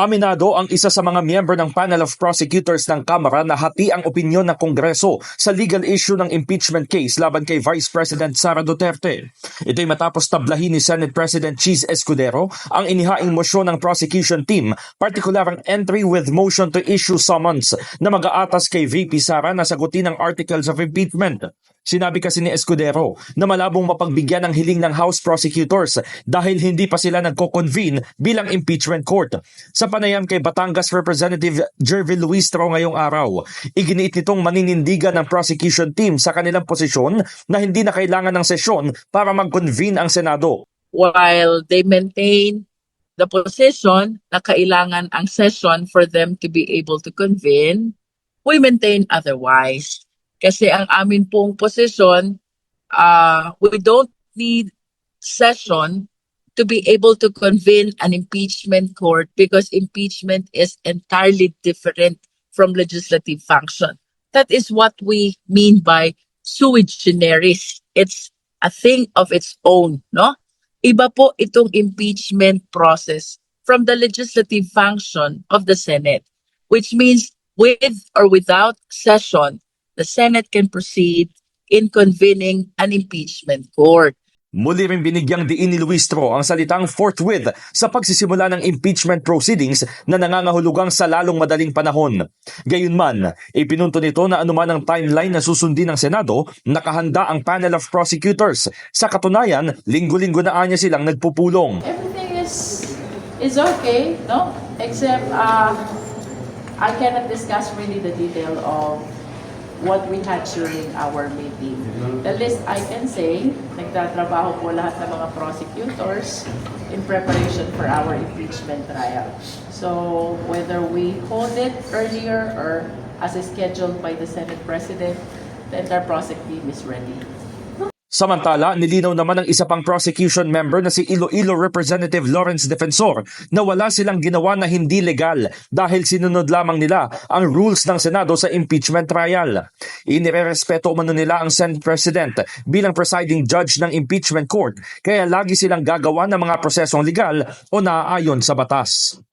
Aminado ang isa sa mga miyembro ng panel of prosecutors ng Kamara na hati ang opinyon ng Kongreso sa legal issue ng impeachment case laban kay Vice President Sara Duterte. Ito'y matapos tablahin ni Senate President Cheese Escudero ang inihaing motion ng prosecution team, partikular ang entry with motion to issue summons na mag-aatas kay VP Sara na sagutin ang articles of impeachment. Sinabi kasi ni Escudero na malabong mapagbigyan ng hiling ng House prosecutors dahil hindi pa sila nagko-convene bilang impeachment court. Sa panayam kay Batangas Representative Jervin Luistro ngayong araw, iginiit nitong maninindigan ng prosecution team sa kanilang posisyon na hindi na kailangan ng sesyon para mag-convene ang Senado. while they maintain the position na kailangan ang session for them to be able to convene, we maintain otherwise. Kasi ang amin pong position, uh, we don't need session to be able to convene an impeachment court because impeachment is entirely different from legislative function. That is what we mean by sui generis. It's a thing of its own, no? Iba po itong impeachment process from the legislative function of the Senate, which means with or without session, the Senate can proceed in convening an impeachment court. Muli rin binigyang diin ni Luistro ang salitang forthwith sa pagsisimula ng impeachment proceedings na nangangahulugang sa lalong madaling panahon. Gayunman, ipinunto nito na anuman ang timeline na susundin ng Senado, nakahanda ang panel of prosecutors. Sa katunayan, linggo-linggo na anya silang nagpupulong. Everything is is okay, no? Except uh, I cannot discuss really the detail of what we had during our meeting. The list I can say, nagtatrabaho po lahat ng mga prosecutors in preparation for our impeachment trial. So whether we hold it earlier or as scheduled by the Senate President, the entire prosec team is ready. Samantala, nilinaw naman ng isa pang prosecution member na si Iloilo Representative Lawrence Defensor na wala silang ginawa na hindi legal dahil sinunod lamang nila ang rules ng Senado sa impeachment trial. Inirerespeto umano nila ang Senate President bilang presiding judge ng impeachment court kaya lagi silang gagawa ng mga prosesong legal o naaayon sa batas.